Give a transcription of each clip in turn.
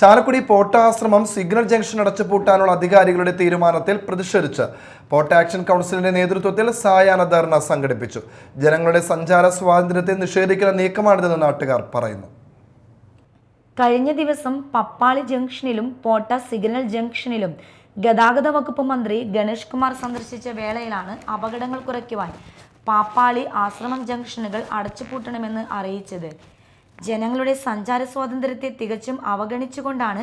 Chalakudy Pottashramam signal junction അടച്ചുപൂട്ടാനുള്ള അധികാരികളുടെ തീരുമാനത്തിൽ പ്രതിഷേധിച്ച് പോട്ട ആക്ഷൻ കൗൺസിലിന്റെ നേതൃത്വത്തിൽ സായാഹ്ന ധർണ സംഘടിപ്പിച്ചു. ജനങ്ങളുടെ സഞ്ചാര സ്വാതന്ത്ര്യത്തെ നിഷേധിക്കുന്ന നീക്കമാണിതെന്ന് നാട്ടുകാർ പറയുന്നു. കഴിഞ്ഞ ദിവസം പപ്പാളി ജംഗ്ഷനിലും പോട്ട സിഗ്നൽ ജംഗ്ഷനിലും ഗതാഗത വകുപ്പ് മന്ത്രി ഗണേഷ് കുമാർ സന്ദർശിച്ച വേളയിലാണ് അപകടങ്ങൾ കുറയ്ക്കുവാൻ പാപ്പാളി ആശ്രമം ജംഗ്ഷനുകൾ അടച്ചുപൂട്ടണമെന്ന് അറിയിച്ചത്. ജനങ്ങളുടെ സഞ്ചാര സ്വാതന്ത്ര്യത്തെ തികച്ചും അവഗണിച്ചുകൊണ്ടാണ്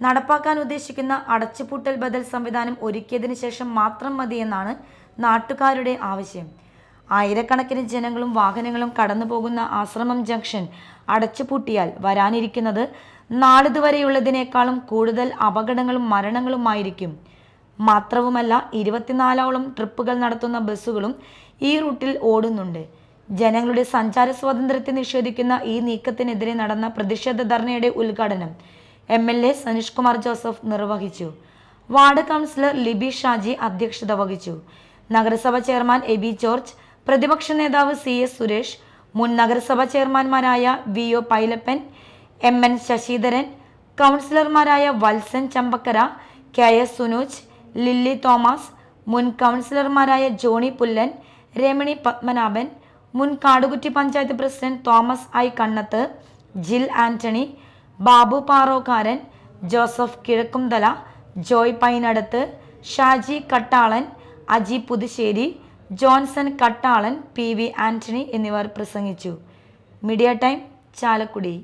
നടപ്പാക്കാൻ ഉദ്ദേശിക്കുന്ന അടച്ചുപൂട്ടൽ ബദൽ സംവിധാനം ഒരുക്കിയതിനു ശേഷം മാത്രം മതിയെന്നാണ് നാട്ടുകാരുടെ ആവശ്യം. ആയിരക്കണക്കിന് ജനങ്ങളും വാഹനങ്ങളും കടന്നു പോകുന്ന ആശ്രമം ജംഗ്ഷൻ അടച്ചുപൂട്ടിയാൽ വരാനിരിക്കുന്നത് നാളിതുവരെയുള്ളതിനേക്കാളും കൂടുതൽ അപകടങ്ങളും മരണങ്ങളുമായിരിക്കും. മാത്രവുമല്ല ഇരുപത്തിനാലോളം ട്രിപ്പുകൾ നടത്തുന്ന ബസ്സുകളും ഈ റൂട്ടിൽ ഓടുന്നുണ്ട്. ജനങ്ങളുടെ സഞ്ചാര സ്വാതന്ത്ര്യത്തെ നിഷേധിക്കുന്ന ഈ നീക്കത്തിനെതിരെ നടന്ന പ്രതിഷേധ ധർണയുടെ ഉദ്ഘാടനം M L A Saneesh Kumar Joseph നിർവഹിച്ചു. വാർഡ് കൗൺസിലർ ലിബി ഷാജി അധ്യക്ഷത വഹിച്ചു. നഗരസഭ ചെയർമാൻ എ ബി ജോർജ് പ്രതിപക്ഷ നേതാവ് സി എസ് സുരേഷ് മുൻ നഗരസഭാ ചെയർമാൻമാരായ V O Pailappan M N Sasidharan കൗൺസിലർമാരായ വത്സൻ ചമ്പക്കര കെ എസ് സുനോജ് ലില്ലി തോമസ് മുൻ കൗൺസിലർമാരായ ജോണി പുല്ലൻ രമണി പത്മനാഭൻ മുൻ Kadukutty panchayat president Thomas I Kannath Jil Antony Babu Parokkaran Joseph Kizhakkumthala Joy Painadath Shaji Kattalan Aji Puthussery Johnson Kattalan P V Antony എന്നിവർ പ്രസംഗിച്ചു. Media time Chalakudy.